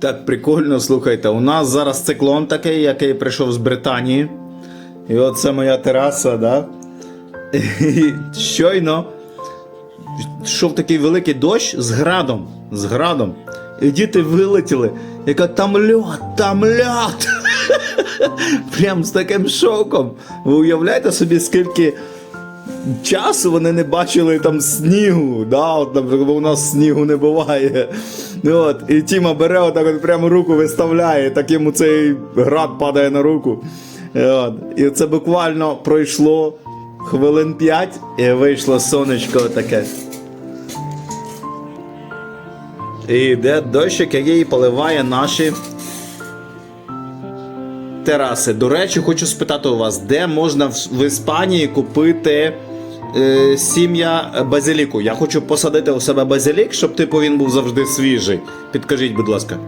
Так прикольно, слухайте. У нас зараз циклон такий, який прийшов з Британії. І от це моя тераса, да? І щойно йшов такий великий дощ з градом. З градом. І діти вилетіли. Яка там льот, там льот. Прям з таким шоком. Ви уявляєте собі, скільки часу вони не бачили там снігу. Да? От, наприклад, у нас снігу не буває. Ну, От, і Тіма бере отак от прямо руку виставляє, так йому цей град падає на руку. І От. І це буквально пройшло хвилин 5 і вийшло сонечко таке. І йде дощик, який поливає наші тераси. До речі, хочу спитати у вас, де можна в, Іспанії купити е, сім'я базиліку? Я хочу посадити у себе базилік, щоб типу він був завжди свіжий. Підкажіть, будь ласка.